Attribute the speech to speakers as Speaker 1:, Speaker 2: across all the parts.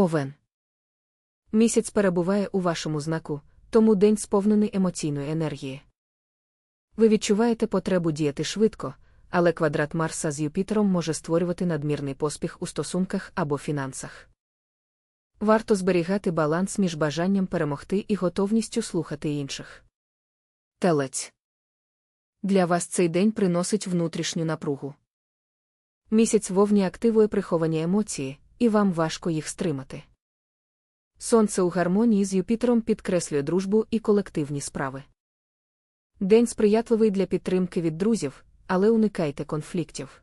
Speaker 1: Овен. Місяць перебуває у вашому знаку, тому день сповнений емоційної енергії. Ви відчуваєте потребу діяти швидко, але квадрат Марса з Юпітером може створювати надмірний поспіх у стосунках або фінансах. Варто зберігати баланс між бажанням перемогти і готовністю слухати інших. Телець. Для вас цей день приносить внутрішню напругу. Місяць вовні активує приховані емоції, і вам важко їх стримати. Сонце у гармонії з Юпітером підкреслює дружбу і колективні справи. День сприятливий для підтримки від друзів, але уникайте конфліктів.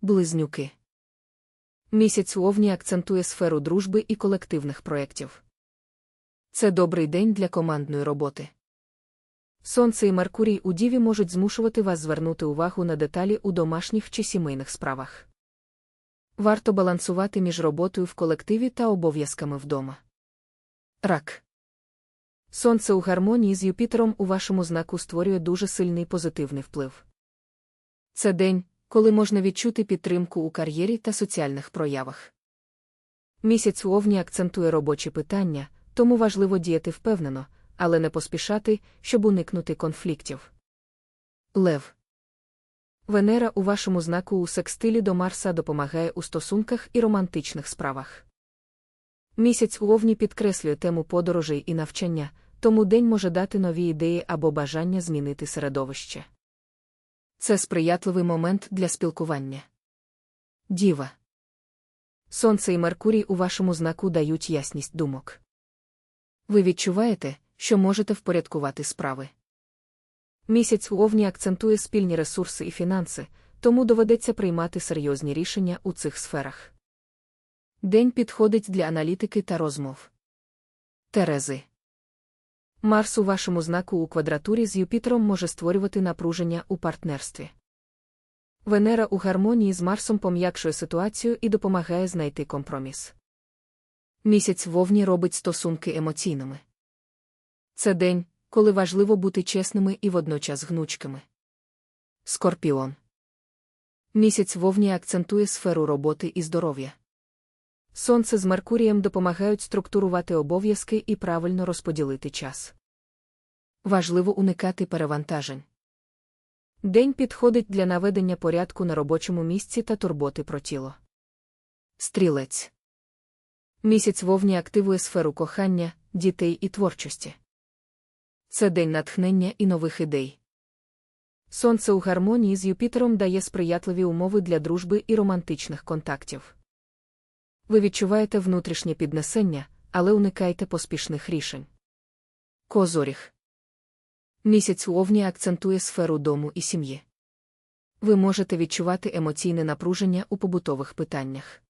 Speaker 1: Близнюки. Місяць у Овні акцентує сферу дружби і колективних проєктів. Це добрий день для командної роботи. Сонце і Меркурій у Діві можуть змушувати вас звернути увагу на деталі у домашніх чи сімейних справах. Варто балансувати між роботою в колективі та обов'язками вдома. Рак. Сонце у гармонії з Юпітером у вашому знаку створює дуже сильний позитивний вплив. Це день, коли можна відчути підтримку у кар'єрі та соціальних проявах. Місяць у Овні акцентує робочі питання, тому важливо діяти впевнено, але не поспішати, щоб уникнути конфліктів. Лев. Венера у вашому знаку у секстилі до Марса допомагає у стосунках і романтичних справах. Місяць у Овні підкреслює тему подорожей і навчання, тому день може дати нові ідеї або бажання змінити середовище. Це сприятливий момент для спілкування. Діва. Сонце і Меркурій у вашому знаку дають ясність думок. Ви відчуваєте, що можете впорядкувати справи. Місяць у Овні акцентує спільні ресурси і фінанси, тому доведеться приймати серйозні рішення у цих сферах. День підходить для аналітики та розмов. Терези. Марс у вашому знаку у квадратурі з Юпітером може створювати напруження у партнерстві. Венера у гармонії з Марсом пом'якшує ситуацію і допомагає знайти компроміс. Місяць вовні робить стосунки емоційними. Це день, коли важливо бути чесними і водночас гнучкими. Скорпіон. Місяць вовні акцентує сферу роботи і здоров'я. Сонце з Меркурієм допомагають структурувати обов'язки і правильно розподілити час. Важливо уникати перевантажень. День підходить для наведення порядку на робочому місці та турботи про тіло. Стрілець. Місяць вовні активує сферу кохання, дітей і творчості. Це день натхнення і нових ідей. Сонце у гармонії з Юпітером дає сприятливі умови для дружби і романтичних контактів. Ви відчуваєте внутрішнє піднесення, але уникайте поспішних рішень. Козоріг. Місяць у Овні акцентує сферу дому і сім'ї. Ви можете відчувати емоційне напруження у побутових питаннях.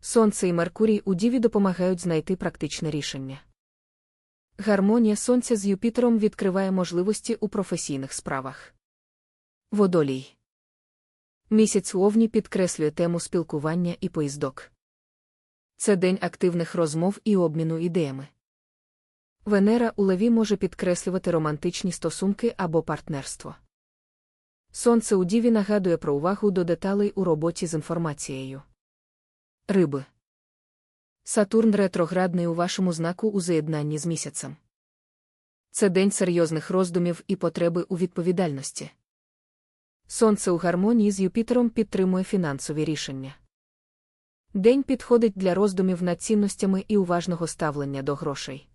Speaker 1: Сонце і Меркурій у Діві допомагають знайти практичне рішення. Гармонія Сонця з Юпітером відкриває можливості у професійних справах. Водолій. Місяць у Овні підкреслює тему спілкування і поїздок. Це день активних розмов і обміну ідеями. Венера у леві може підкреслювати романтичні стосунки або партнерство. Сонце у Діві нагадує про увагу до деталей у роботі з інформацією. Риби. Сатурн ретроградний у вашому знаку у заєднанні з місяцем. Це день серйозних роздумів і потреби у відповідальності. Сонце у гармонії з Юпітером підтримує фінансові рішення. День підходить для роздумів над цінностями і уважного ставлення до грошей.